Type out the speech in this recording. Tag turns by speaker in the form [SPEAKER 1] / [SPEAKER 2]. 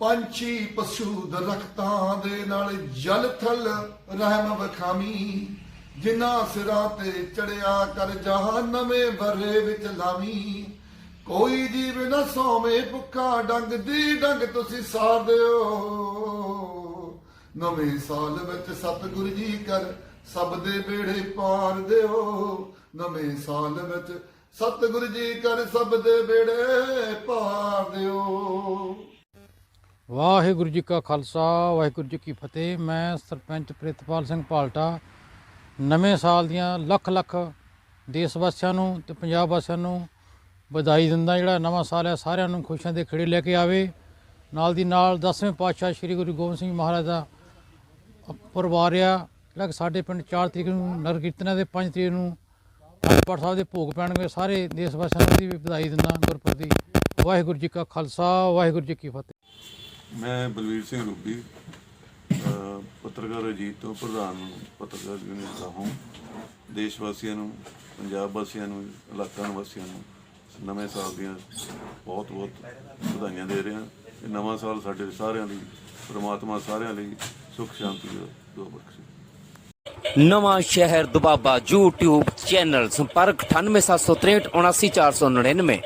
[SPEAKER 1] ਪੰਛੀ ਪਸ਼ੂ ਦਰਖਤਾਂ ਦੇ ਨਾਲ ਜਲ ਥਲ ਰਹਿਮ ਬਖਾਮੀ ਜਿਨ੍ਹਾਂ ਸਿਰਾਂ ਤੇ ਚੜਿਆ ਕਰ ਜਹਾਂ ਨਵੇਂ ਬਰੇ ਵਿੱਚ ਲਾਵੀ। ਕੋਈ ਜੀਵ ਨਾ ਸੋਵੇਂ ਭੁੱਖਾ ਡੰਗ ਦੀ ਡੰਗ ਤੁਸੀਂ ਸਾਰ ਦਿਓ। ਨਵੇਂ ਸਾਲ ਵਿੱਚ ਸਤਿਗੁਰੂ ਜੀ ਕਰ ਸਭ ਦੇ ਬੇੜੇ ਪਾਰ ਦਿਓ। ਨਵੇਂ ਸਾਲ ਵਿੱਚ ਸਤਿਗੁਰੂ ਜੀ ਕਰ ਸਭ ਦੇ ਬੇੜੇ ਪਾਰ ਦਿਓ।
[SPEAKER 2] ਵਾਹਿਗੁਰੂ ਜੀ ਕਾ ਖਾਲਸਾ, ਵਾਹਿਗੁਰੂ ਜੀ ਕੀ ਫਤਿਹ। ਮੈਂ ਸਰਪੰਚ ਪ੍ਰਿਤਪਾਲ ਸਿੰਘ ਪਾਲਟਾ। ਨਵੇਂ ਸਾਲ ਦੀਆਂ ਲੱਖ ਲੱਖ ਦੇਸ਼ ਵਾਸੀਆਂ ਨੂੰ ਤੇ ਪੰਜਾਬ ਵਾਸੀਆਂ ਨੂੰ ਵਧਾਈ ਦਿੰਦਾ ਜਿਹੜਾ ਨਵਾਂ ਸਾਲ ਹੈ, ਸਾਰਿਆਂ ਨੂੰ ਖੁਸ਼ੀਆਂ ਦੇ ਖੇੜੇ ਲੈ ਕੇ ਆਵੇ। ਨਾਲ ਦੀ ਨਾਲ 10ਵੇਂ ਪਾਤਸ਼ਾਹ ਸ੍ਰੀ ਗੁਰੂ ਗੋਬਿੰਦ ਸਿੰਘ ਮਹਾਰਾਜ ਦਾ ਪਰਵਾਰਿਆ ਜਿਹੜਾ ਕਿ ਸਾਡੇ ਪਿੰਡ 4 ਤਰੀਕ ਨੂੰ ਨਗਰ ਕੀਰਤਨਾਂ ਦੇ 5 ਤਰੀਕ ਨੂੰ ਪਾਠ ਸਾਹਿਬ ਦੇ ਭੋਗ ਪੈਣਗੇ। ਸਾਰੇ ਦੇਸ਼ ਵਾਸੀਆਂ ਦੀ ਵੀ ਵਧਾਈ ਦਿੰਦਾ ਗੁਰਪੁਰਬ ਦੀ ਵਾਹਿਗੁਰੂ ਜੀ ਕਾ ਖਾਲਸਾ, ਵਾਹਿਗੁਰੂ ਜੀ ਕੀ ਫਤਿਹ।
[SPEAKER 3] ਮੈਂ ਬਲਵੀਰ ਸਿੰਘ ਰੂਬੀ ਪੱਤਰਕਾਰ ਅਜੀਤ ਤੋਂ ਪ੍ਰਧਾਨ ਪੱਤਰਕਾਰ ਯੂਨੀਅਨ ਦਾ ਹਾਂ। ਦੇਸ਼ ਵਾਸੀਆਂ ਨੂੰ, ਪੰਜਾਬ ਵਾਸੀਆਂ ਨੂੰ, ਇਲਾਕਾ ਨਿਵਾਸੀਆਂ ਨੂੰ ਨਵੇਂ ਸਾਲ ਦੀਆਂ ਬਹੁਤ ਬਹੁਤ ਵਧਾਈਆਂ ਦੇ ਰਿਹਾ। ਇਹ ਨਵਾਂ ਸਾਲ ਸਾਡੇ ਸਾਰਿਆਂ ਲਈ, ਪ੍ਰਮਾਤਮਾ ਸਾਰਿਆਂ ਲਈ ਸੁਖ, ਸ਼ਾਂਤੀ ਦਾ ਦੁਆ ਬਖਸ਼ੇ
[SPEAKER 4] ਨਵਾਂ ਸ਼ਹਿਰ ਦੁਬਾਬਾ YouTube ਚੈਨਲ ਸੰਪਰਕ 98763 79499